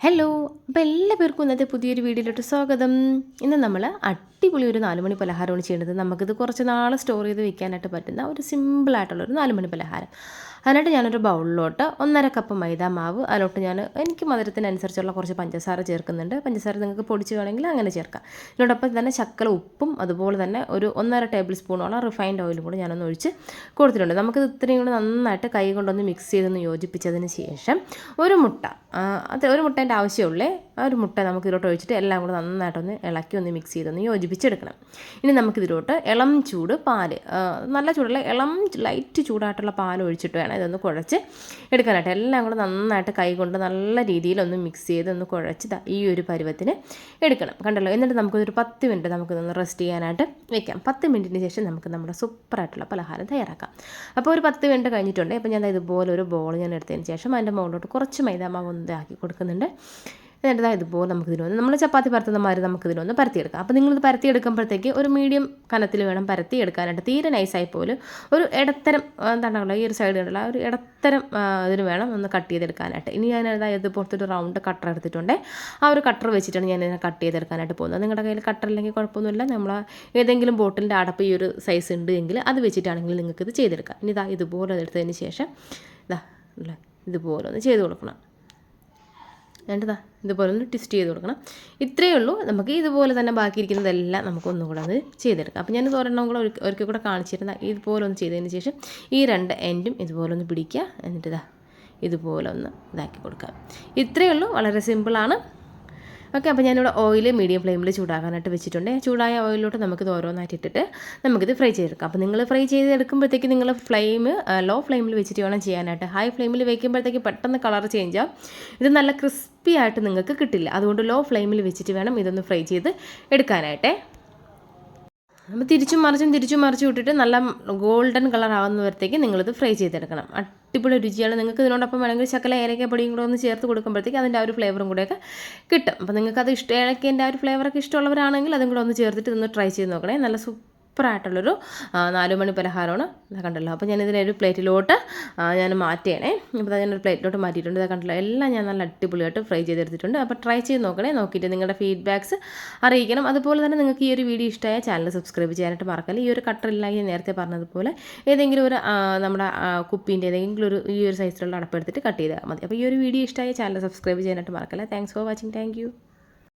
Hello അപ്പോൾ എല്ലാവർക്കും ഇന്നത്തെ പുതിയൊരു വീഡിയോയിലോട്ട് സ്വാഗതം. ഇന്ന് നമ്മൾ അടിപൊളി ഒരു നാലുമണി പലഹാരമാണ് ചെയ്യേണ്ടത് നമുക്കിത് കുറച്ച് നാൾ സ്റ്റോർ ചെയ്ത് വെക്കാനായിട്ട് പറ്റുന്ന ഒരു സിമ്പിളായിട്ടുള്ള ഒരു നാലുമണി പലഹാരം. അതിനായിട്ട് ഞാനൊരു ബൗളിലോട്ട് ഒന്നര കപ്പ് മൈദ മാവ്. അതിലോട്ട് ഞാൻ എനിക്ക് മധുരത്തിനനുസരിച്ചുള്ള കുറച്ച് പഞ്ചസാര ചേർക്കുന്നുണ്ട്. പഞ്ചസാര നിങ്ങൾക്ക് പൊടിച്ച് വേണമെങ്കിൽ അങ്ങനെ ചേർക്കാം. ഇതിനോടൊപ്പം തന്നെ ശക്കല ഉപ്പും അതുപോലെ തന്നെ ഒരു ഒന്നര ടേബിൾ സ്പൂണോളം റിഫൈൻഡ് ഓയിലും കൂടി ഞാനൊന്ന് ഒഴിച്ച് കൊടുത്തിട്ടുണ്ട്. നമുക്കിത് ഇത്രയും കൂടി നന്നായിട്ട് കൈ കൊണ്ടൊന്ന് മിക്സ് ചെയ്തൊന്ന് യോജിപ്പിച്ചതിന് ശേഷം ഒരു മുട്ട. അത് ഒരു മുട്ടേന്റെ ആവശ്യമുള്ളേ ആ ഒരു മുട്ട നമുക്ക് ഇതിലോട്ട് ഒഴിച്ചിട്ട് എല്ലാം കൂടെ നന്നായിട്ടൊന്ന് ഇളക്കി ഒന്ന് മിക്സ് ചെയ്തൊന്ന് യോജിപ്പിച്ചെടുക്കണം. ഇനി നമുക്കിതിലോട്ട് ഇളം ചൂട് പാൽ നല്ല ചൂടുള്ള ഇളം ലൈറ്റ് ചൂടായിട്ടുള്ള പാൽ ഒഴിച്ചിട്ട് വേണം ഇതൊന്ന് കുഴച്ച് എടുക്കാനായിട്ട്. എല്ലാം കൂടെ നന്നായിട്ട് കൈകൊണ്ട് നല്ല രീതിയിൽ ഒന്ന് മിക്സ് ചെയ്ത് ഒന്ന് കുഴച്ച് ഈ ഒരു പരുവത്തിന് എടുക്കണം. കണ്ടല്ലോ? എന്നിട്ട് നമുക്കൊരു പത്ത് മിനിറ്റ് നമുക്കിതൊന്ന് റെസ്റ്റ് ചെയ്യാനായിട്ട് വെക്കാം. പത്ത് മിനിറ്റിന് ശേഷം നമുക്ക് നമ്മുടെ സൂപ്പറായിട്ടുള്ള പലഹാരം തയ്യാറാക്കാം. അപ്പോൾ ഒരു പത്ത് മിനിറ്റ് കഴിഞ്ഞിട്ടുണ്ട്. അപ്പോൾ ഞാൻ ഇതുപോലെ ഒരു ബോൾ ഞാൻ എടുത്തതിന് ശേഷം അതിന്റെ മുകളിലോട്ട് കുറച്ച് മൈദാമാവ് ഒന്ന് ഇതാക്കി കൊടുക്കുന്നുണ്ട്. എന്നിട്ട് ഇതാ ഇതുപോലെ നമുക്ക് ഇതിനൊന്ന് നമ്മൾ ചപ്പാത്തി പരത്തുന്ന മാതിരി നമുക്ക് ഇതിനൊന്ന് പരത്തിയെടുക്കാം. അപ്പോൾ നിങ്ങളിത് പരത്തിയെടുക്കുമ്പോഴത്തേക്ക് ഒരു മീഡിയം കനത്തിൽ വേണം പരത്തി എടുക്കാനായിട്ട് തീരെ നൈസായി പോലും ഒരു ഇടത്തരം എന്താണല്ലോ ഈ ഒരു സൈഡ് ഉണ്ടല്ലോ ആ ഒരു ഇടത്തരം ഇതിന് വേണം ഒന്ന് കട്ട് ചെയ്തെടുക്കാനായിട്ട്. ഇനി ഞാൻ ഇതാ ഇതുപോലത്തെ ഒരു റൗണ്ട് കട്ടർ എടുത്തിട്ടുണ്ട്. ആ ഒരു കട്ടർ വെച്ചിട്ടാണ് ഞാൻ ഇതിനെ കട്ട് ചെയ്തെടുക്കാനായിട്ട് പോകുന്നത്. നിങ്ങളുടെ കയ്യിൽ കട്ടർ ഇല്ലെങ്കിൽ കുഴപ്പമൊന്നുമില്ല. നമ്മൾ ഏതെങ്കിലും ബോട്ടിലിന്റെ അടപ്പ് ഈ ഒരു സൈസ് ഉണ്ട് എങ്കിൽ അത് വെച്ചിട്ടാണെങ്കിൽ നിങ്ങൾക്ക് ഇത് ചെയ്തെടുക്കാം. ഇനി ഇതാ ഇതുപോലെ എടുത്തതിന് ശേഷം ഇതാ ഇതുപോലെ ഒന്ന് ചെയ്ത് കൊടുക്കണം. വേണ്ടതാ ഇതുപോലെ ഒന്ന് ട്വിസ്റ്റ് ചെയ്ത് കൊടുക്കണം. ഇത്രയേ ഉള്ളൂ. നമുക്ക് ഇതുപോലെ തന്നെ ബാക്കിയിരിക്കുന്നതെല്ലാം നമുക്ക് ഒന്നും കൂടെ അത് ചെയ്തെടുക്കാം. അപ്പോൾ ഞാൻ ഇത് ഒരെണ്ണം കൂടെ ഒരു ഒരിക്കൽ കൂടെ കാണിച്ചിരുന്ന ഇതുപോലെ ഒന്ന് ചെയ്തതിന് ശേഷം ഈ രണ്ട് എൻഡും ഇതുപോലെ ഒന്ന് പിടിക്കുക. എന്നിട്ട് ഇതാ ഇതുപോലെ ഒന്ന് ഇതാക്കി കൊടുക്കുക ഇത്രയേ ഉള്ളൂ. വളരെ സിമ്പിളാണ് ഓക്കെ അപ്പോൾ ഞാനിവിടെ ഓയിൽ മീഡിയം ഫ്ലെയിമിൽ ചൂടാക്കാനായിട്ട് വെച്ചിട്ടുണ്ട്. ചൂടായ ഓയിലോട്ട് നമുക്കിത് ഓരോന്നായിട്ട് ഇട്ടിട്ട് നമുക്കിത് ഫ്രൈ ചെയ്തെടുക്കാം. അപ്പോൾ നിങ്ങൾ ഫ്രൈ ചെയ്തെടുക്കുമ്പോഴത്തേക്ക് നിങ്ങൾ ഫ്ലെയിം ലോ ഫ്ലെയിമിൽ വെച്ചിട്ട് വേണം ചെയ്യാനായിട്ട്. ഹൈ ഫ്ലെയിമിൽ വെക്കുമ്പോഴത്തേക്ക് പെട്ടെന്ന് കളർ ചേഞ്ച് ആവും. ഇത് നല്ല ക്രിസ്പി ആയിട്ട് നിങ്ങൾക്ക് കിട്ടില്ല. അതുകൊണ്ട് ലോ ഫ്ലെയിമിൽ വെച്ചിട്ട് വേണം ഇതൊന്ന് ഫ്രൈ ചെയ്ത് എടുക്കാനായിട്ടേ. നമ്മൾ തിരിച്ചും മറിച്ചും തിരിച്ചും മറിച്ചും ഇട്ടിട്ട് നല്ല ഗോൾഡൻ കളർ ആവുന്നവരത്തേക്ക് നിങ്ങളിത് ഫ്രൈ ചെയ്തെടുക്കണം. അടിപൊളി രുചിയാണ്. നിങ്ങൾക്ക് ഇതിനോടൊപ്പം വേണമെങ്കിൽ ശക്കല ഏലക്കപ്പൊടിയും കൂടെ ഒന്ന് ചേർത്ത് കൊടുക്കുമ്പോഴത്തേക്ക് അതിന്റെ ആ ഒരു ഫ്ലേവറും കൂടെയൊക്കെ കിട്ടും. അപ്പോൾ നിങ്ങൾക്ക് അത് ഇഷ്ടം ഏലക്കേന്റെ ആ ഒരു ഫ്ലേവറൊക്കെ ഇഷ്ടമുള്ളവരാണെങ്കിൽ അതും കൂടെ ഒന്ന് ചേർത്തിട്ട് ഇതൊന്ന് ട്രൈ ചെയ്ത് നോക്കണേ. നല്ല സൂപ്പറായിട്ടുള്ളൊരു നാല് മണി പലഹാരമാണ്. കണ്ടല്ലോ. അപ്പോൾ ഞാൻ ഇതിനെ ഒരു പ്ലേറ്റിലോട്ട് ഞാൻ മാറ്റിയണേ ഞാൻ ഞാനൊരു പ്ലേറ്റിലോട്ട് മാറ്റിയിട്ടുണ്ട്. ഇതാ കണ്ടല്ലോ. എല്ലാം ഞാൻ നല്ല അടിപൊളിയായിട്ട് ഫ്രൈ ചെയ്തെടുത്തിട്ടുണ്ട്. അപ്പോൾ ട്രൈ ചെയ്ത് നോക്കണേ. നോക്കിയിട്ട് നിങ്ങളുടെ ഫീഡ്ബാക്ക്സ് അറിയിക്കണം. അതുപോലെ തന്നെ നിങ്ങൾക്ക് ഈ ഒരു വീഡിയോ ഇഷ്ടമായ ചാനൽ സബ്സ്ക്രൈബ് ചെയ്യാനായിട്ട് മറക്കല്ല. ഈ ഒരു കട്ടറില്ലായി ഞാൻ നേരത്തെ പറഞ്ഞതുപോലെ ഏതെങ്കിലും ഒരു നമ്മുടെ കുപ്പീന്റെ ഏതെങ്കിലും ഒരു ഈ ഒരു സൈസിലുള്ള അടപ്പെടുത്തിട്ട് കട്ട് ചെയ്താൽ മതി. അപ്പോൾ ഈ ഒരു വീഡിയോ ഇഷ്ടമായ ചാനൽ സബ്സ്ക്രൈബ് ചെയ്യാനായിട്ട് മറക്കല്ല. Thanks for watching thank